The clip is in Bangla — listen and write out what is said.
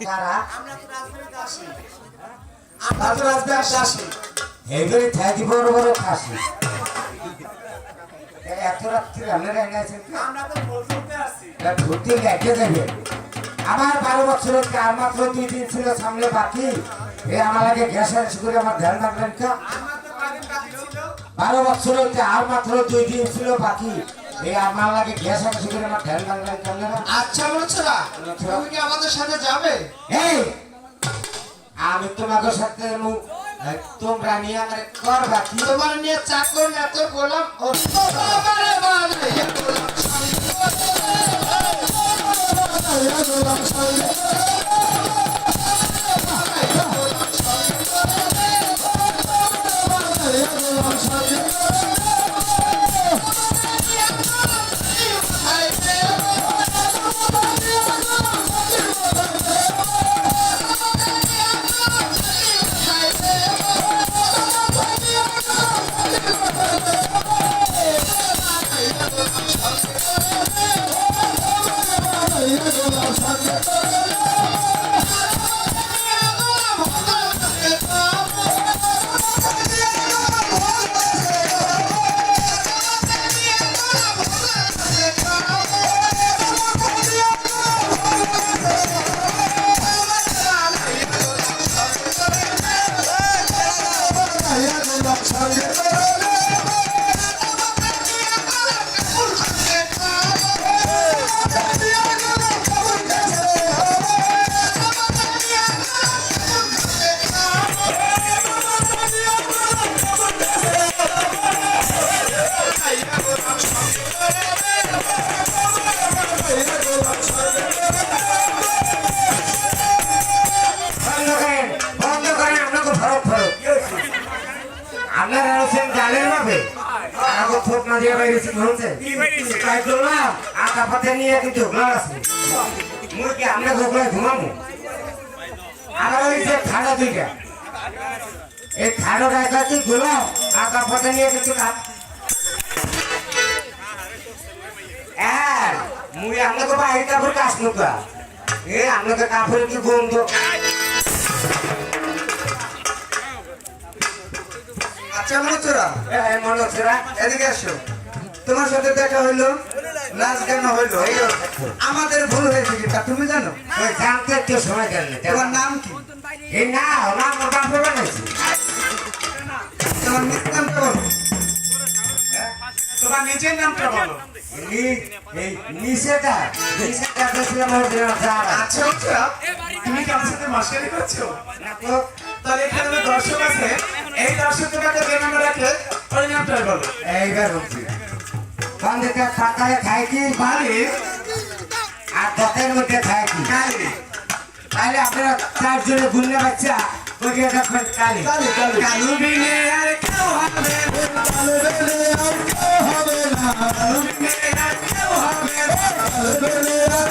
কারা আমরা বারো বছরের আর মাত্র দুই দিন ছিল সামনে বাকি এ আমার আগে গ্যাসের করে আমার ধ্যান রাখলেন তো বারো বছর হচ্ছে আর মাত্র দুই দিন ছিল বাকি। এই আমার লাগে গ্যাস আছে করে আমার ধ্যান না। আচ্ছা বলছরা তুমি কি আমাদের সাথে যাবে? এই আমি তোমাকে সাথে তোমরা নিয়ে আমার কর বাকি তোমার নিয়ে চাকর এত গোলাম বন্ধ আমাকে থোপ না দিয়ে বাইরেছি হচ্ছে তাই করলাম আঁকা পথে নিয়ে কিন্তু ঘুমার আছে মুই কি আপনাকে ওখানে ঘুমাবো। আমার ওই যে খাড়া দুইটা। এই খাড়ো রাখা কি ঘুমাও আঁকা পথে নিয়ে কিন্তু না- হ্যাঁ মুই আপনাকে বাইরে কাপড় কাজ নুকা এ আপনাকে কাপড় কি গন্ধ? আচ্ছা মনে এদিকে আসো তোমার সাথে দেখা হইল নাচ গান হইল আমাদের ভুল হয়েছে তুমি জানো ওই জানতে একটু সময় দেন তোমার নাম কি এই না নাম ওটা আপনি বানাইছি তোমার নিজের নামটা বলো তোমার নিজের নামটা বলো এই দেখলাম ওর আচ্ছা তুমি কি আমার সাথে করছ তাহলে এখানে দর্শক আছে এই দর্শক তোমাকে যে নামে রাখে ওই নামটাই বলো এইবার বলছি সন্ধ্যেটা সকালে খাই কি বাড়ি আর দশের মধ্যে খাই কি কালি। তাহলে আপনারা চারজনে গুন্ডে বাচ্চা দেখবেন কালি। বিনে আর কেউ হবে কালু বিনে আর কেউ হবে না। কালু বিনে আর কেউ হবে না। কালু বিনে আর